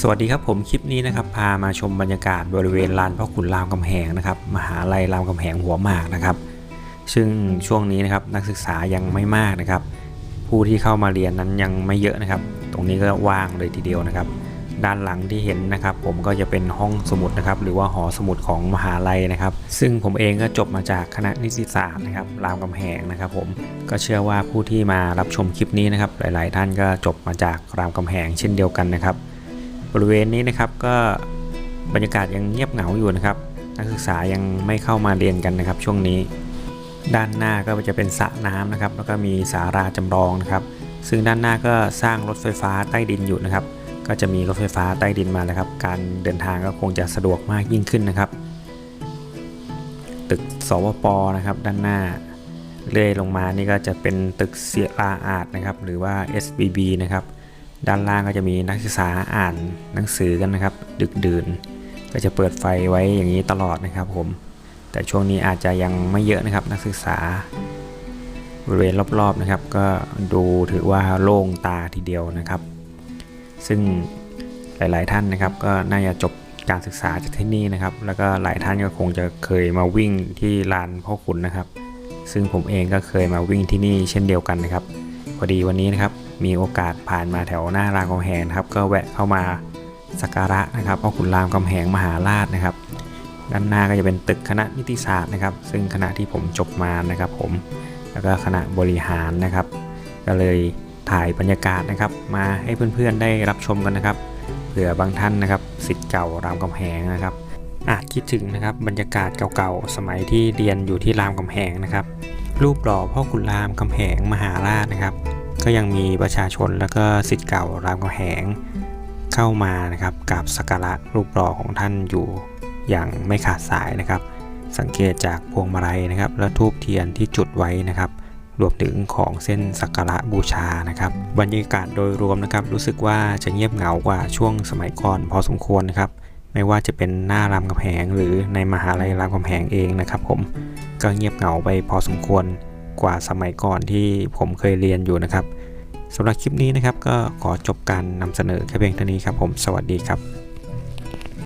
สวัสดีครับผมคลิปนี้นะครับพามาชมบรรยากาศบริเวณลานพ่อขุนรามคำแหงนะครับมหาลัยรามคำแหงหัวหมากนะครับ ซึ่งช่วงนี้นะครับนักศึกษายังไม่มากนะครับ ผู้ที่เข้ามาเรียนนั้นยังไม่เยอะนะครับ ตรงนี้ก็ว่างเลยทีเดียวนะครับ ด้านหลังที่เห็นนะครับ ผมก็จะเป็นห้องสมุดนะครับ หรือว่าหอสมุดของมหาลัยนะครับ ซึ่งผมเองก็จบมาจากคณะนิติศาสตร์นะครับรามคำแหงนะครับ ผมก็เชื่อว่าผู้ที่มารับชมคลิปนี้นะครับ หลาย ๆ ท่านก็จบมาจากรามคำแหงเช่นเดียวกันนะครับ บริเวณนี้นะครับก็บรรยากาศยังเงียบเหงาอยู่นะครับ นักศึกษายังไม่เข้ามาเรียนกันนะครับ ช่วงนี้ ด้านหน้าก็จะเป็นสระน้ำนะครับ แล้วก็มีสาราจำลองนะครับ ซึ่งด้านหน้าก็สร้างรถไฟฟ้าใต้ดินอยู่นะครับ ก็จะมีรถไฟฟ้าใต้ดินมาแล้วครับ การเดินทางก็คงจะสะดวกมากยิ่งขึ้นนะครับ ตึกสวปนะครับด้านหน้าเลื่อยลงมานี่ก็จะเป็นตึกเสียราอาดนะครับ หรือว่า SBB นะครับ ด้านล่างก็จะมีนักศึกษาอ่านหนังสือกันนะครับ ดึกดื่น ก็จะเปิดไฟไว้อย่างนี้ตลอดนะครับผม แต่ช่วงนี้อาจจะยังไม่เยอะนะครับ นักศึกษาบริเวณรอบๆนะครับ ก็ดูถือว่าโล่งตาทีเดียวนะครับ ซึ่งหลายๆท่านนะครับ ก็น่าจะจบการศึกษาจากที่นี่นะครับ แล้วก็หลายท่านก็คงจะเคยมาวิ่งที่ลานพ่อขุนนะครับ ซึ่งผมเองก็เคยมาวิ่งที่นี่เช่นเดียวกันนะครับ พอดีวันนี้นะครับ มีโอกาสผ่านมาแถวหน้ารามคำแหงครับก็แวะเข้ามาสักการะนะครับพ่อขุนรามคำแหงมหาราชนะครับ ด้านหน้าก็จะเป็นตึกคณะนิติศาสตร์นะครับ ซึ่งคณะที่ผมจบมานะครับ ผมแล้วก็คณะบริหารนะครับ ก็เลยถ่ายบรรยากาศนะครับ มาให้เพื่อนๆได้รับชมกันนะครับเผื่อบางท่านนะครับสิทธิ์เก่ารามคำแหงนะครับอาจคิดถึงนะครับบรรยากาศเก่าๆ สมัยที่เรียนอยู่ที่รามคำแหงนะครับ รูปหล่อพ่อขุนรามคำแหงมหาราชนะครับ ก็ยังมีประชาชนแล้วก็สิทธิ์เก่ารามคำแหงเข้ามานะครับกับสักการะรูปหล่อของท่านอยู่อย่างไม่ขาดสายนะครับ สังเกตจากพวงมาลัยนะครับ และทูบเทียนที่จุดไว้นะครับ รวมถึงของเส้นสักการะบูชานะครับ บรรยากาศโดยรวมนะครับ รู้สึกว่าจะเงียบเหงากว่าช่วงสมัยก่อนพอสมควรนะครับ ไม่ว่าจะเป็นหน้ารามคำแหงหรือในมหาลัยรามคำแหงเองนะครับ ผมก็เงียบเหงาไปพอสมควรกว่าสมัยก่อนที่ผมเคยเรียนอยู่นะครับ สำหรับคลิปนี้นะครับก็ขอจบการนำเสนอแค่เพียงเท่านี้ครับผมสวัสดีครับ